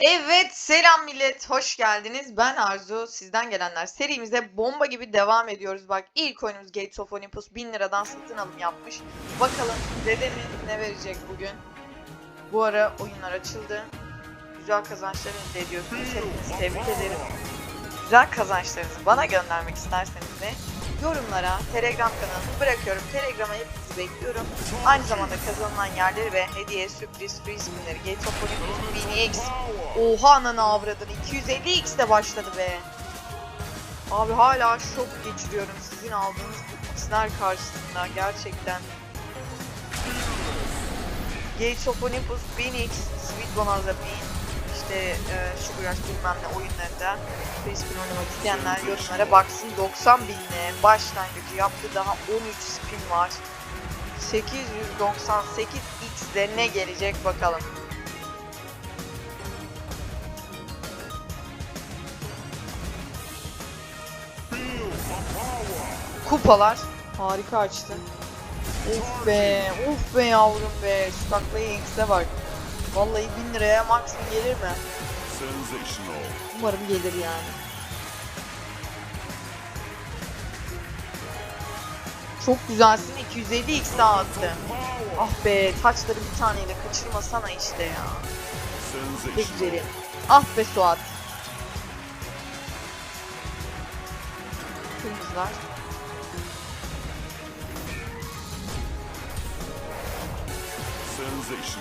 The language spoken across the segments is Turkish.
Evet selam millet. Hoş geldiniz. Ben Arzu. Sizden gelenler serimize bomba gibi devam ediyoruz. Bak ilk oyunumuz Gates of Olympus 1000 liradan satın alım yapmış. Bakalım dedemiz ne verecek bugün? Bu ara oyunlar açıldı. Güzel kazançlar elde ediyorsunuz. Tebrik ederim. Güzel kazançlarınızı bana göndermek isterseniz de yorumlara telegram kanalımı bırakıyorum. Telegrama hepinizi bekliyorum. Aynı zamanda kazanılan yerleri ve hediye sürpriz Gates of Olympus 1000x Oha ananı avradın. 250x de başladı be. Abi hala şok geçiriyorum sizin aldığınız x'ler karşısında. Gerçekten. Gates of Olympus 1000x, Sweet Bonanza 1000, işte e, Sugar Rush bilmem ne oyunlarında Spin oynamak isteyenler yorumlara baksın 90 binle başlangıcı yaptı daha 13 spin var. 898x'de ne gelecek bakalım. Kupalar harika açtı. Of be, of be yavrum be. Şu taklaya X'e bak. Vallahi 1000 liraya maksimum gelir mi? Umarım gelir yani. Çok güzelsin 250 X daha attı. Ah be taçları bir taneyle kaçırmasana işte ya. Ne güzeli. Sensational. Ah be Suat. Kırmızılar. Sensational.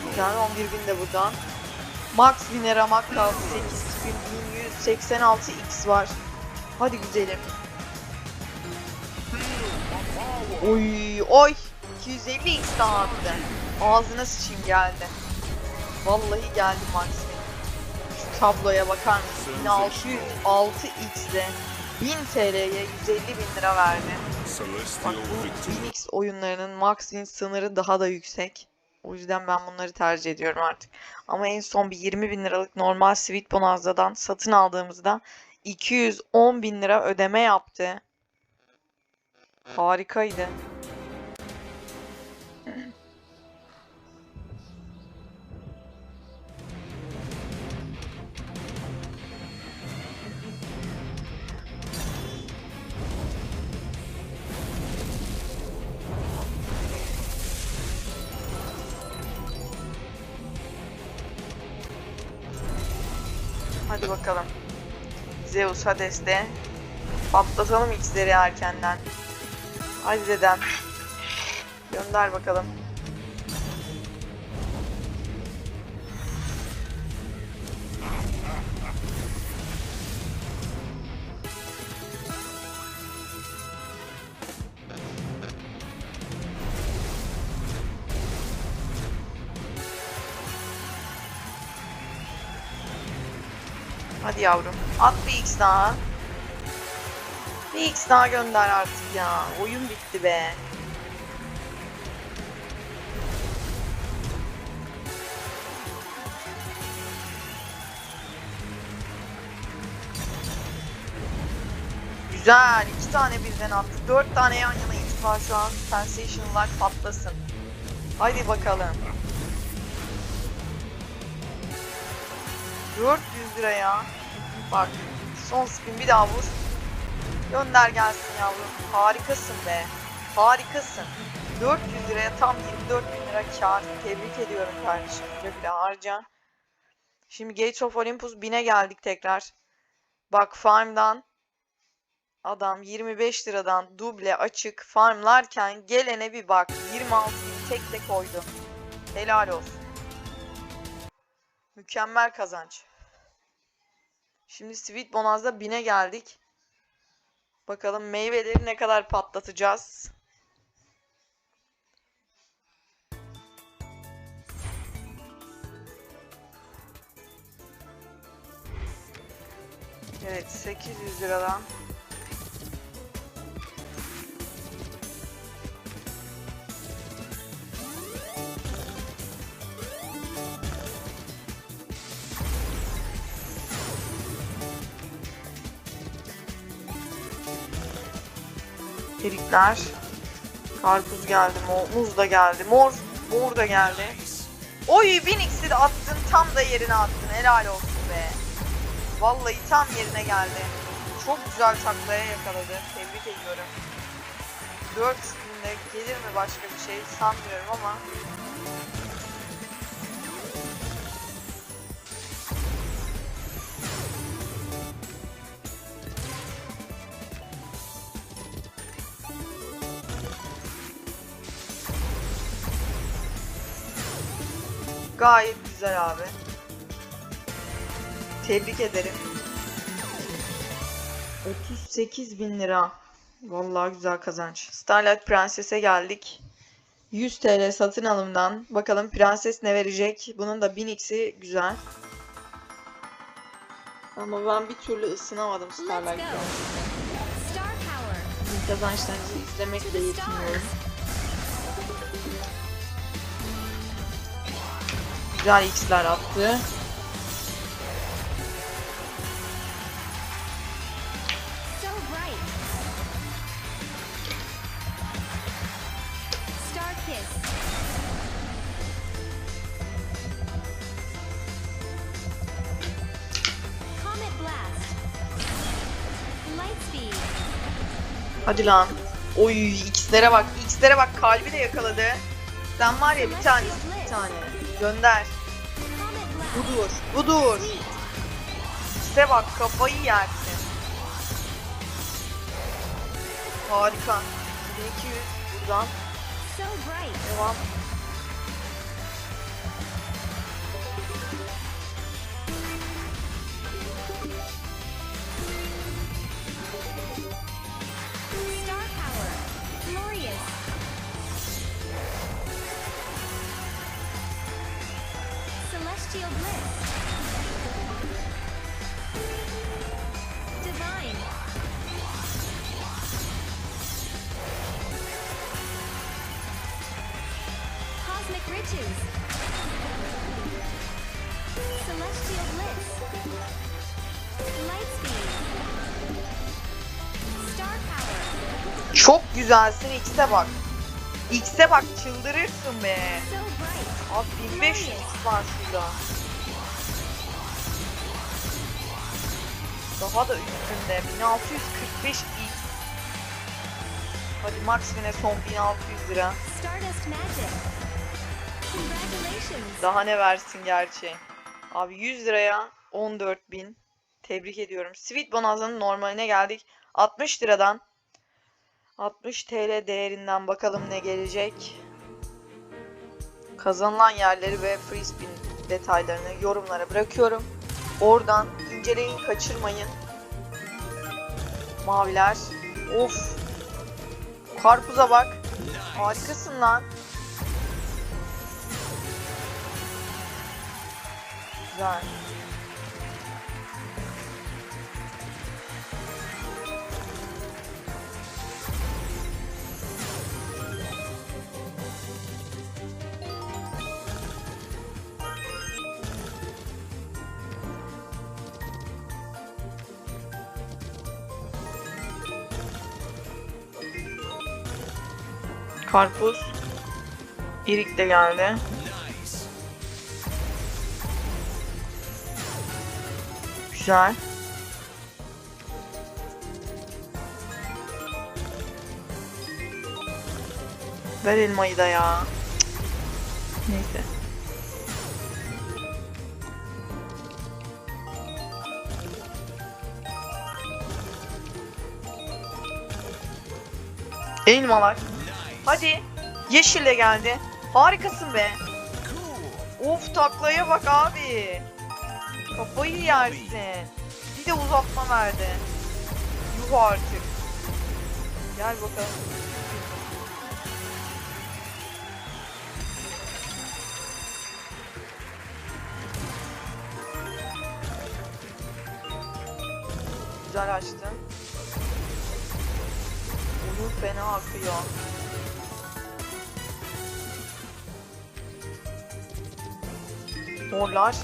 Güzel 11 bin de buradan. Max winner ramak kaldı 8186 x var. Hadi güzelim. Oy oy 250 x daha attı. Ağzına sıçayım geldi. Vallahi geldi Max. Şu tabloya bakar mısın? 1606 x'de 1000 TL'ye 150 bin lira verdi. Bak bu. Phoenix oyunlarının max win sınırı daha da yüksek. O yüzden ben bunları tercih ediyorum artık. Ama en son bir 20 bin liralık normal Sweet Bonanza'dan satın aldığımızda 210 bin lira ödeme yaptı. Harikaydı. Hadi bakalım. Zeus Hades'te patlatalım X'leri erkenden. Hadi dedem. Gönder bakalım. Hadi yavrum. At bir X daha. Bir X daha gönder artık ya. Oyun bitti be. Güzel. iki tane birden attık. Dört tane yan yana var şu an. Sensational'lar patlasın. Haydi bakalım. 400 lira ya. Bak son spin bir daha vur. Gönder gelsin yavrum. Harikasın be. Harikasın. 400 liraya tam 24 bin lira kar. Tebrik ediyorum kardeşim. Güle harca. Şimdi Gates of Olympus 1000'e geldik tekrar. Bak farmdan adam 25 liradan duble açık farmlarken gelene bir bak. 26 bin tek tek koydu. Helal olsun. Mükemmel kazanç. Şimdi Sweet Bonanza 1000'e geldik. Bakalım meyveleri ne kadar patlatacağız. Evet 800 liradan. Erikler. Karpuz geldi, muz da geldi, mor, mor da geldi. Oy 1000x'i de attın, tam da yerine attın. Helal olsun. be. Vallahi tam yerine geldi. Çok güzel taklaya yakaladı. Tebrik ediyorum. 4 spinde gelir mi başka bir şey sanmıyorum ama Gayet güzel abi. Tebrik ederim. 38 bin lira. Vallahi güzel kazanç. Starlight Prenses'e geldik. 100 TL satın alımdan. Bakalım prenses ne verecek? Bunun da 1000x'i güzel. Ama ben bir türlü ısınamadım Starlight. Prenses'e. Star kazançlarınızı izlemekle yetiniyorum. Güzel x'ler attı. Hadi lan. Oy x'lere bak. X'lere bak kalbi de yakaladı. Sen var ya bir tane bir tane. Gönder. Budur. Budur. X'e bak kafayı yersin. Harika. 1200 buradan. So bright. Devam. Cosmic Riches. Celestial Bliss. Lightspeed. Star Power. Çok güzelsin X'e bak. X'e bak çıldırırsın be. Abi 1500 X var şurada. Daha da üstünde 1645 X. Hadi max yine son 1600 lira. Stardust Magic. Daha ne versin gerçi. Abi 100 liraya 14.000. Tebrik ediyorum. Sweet Bonanza'nın normaline geldik. 60 liradan 60 TL değerinden bakalım ne gelecek. Kazanılan yerleri ve free spin detaylarını yorumlara bırakıyorum. Oradan inceleyin, kaçırmayın. Maviler. Of. Karpuza bak. Harikasın lan. Güzel. Karpuz. İrik de geldi. Güzel. Ver elmayı da ya. Neyse. Elmalar. Hadi. Yeşille geldi. Harikasın be. Of taklaya bak abi. Kafayı yersin. Bir de uzatma verdi. Yuh artık. Gel bakalım. Güzel açtın. Oyun fena akıyor. Morlar.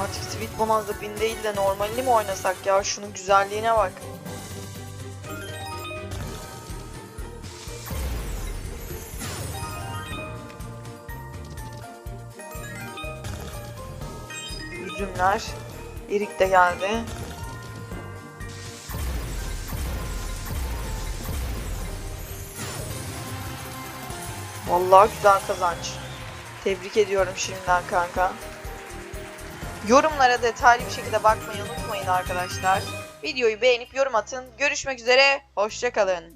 Artık Sweet Bonanza 1000 değil de normalini mi oynasak ya? Şunun güzelliğine bak. Üzümler. Erik de geldi. Vallahi güzel kazanç. Tebrik ediyorum şimdiden kanka. Yorumlara detaylı bir şekilde bakmayı unutmayın arkadaşlar. Videoyu beğenip yorum atın. Görüşmek üzere. Hoşçakalın.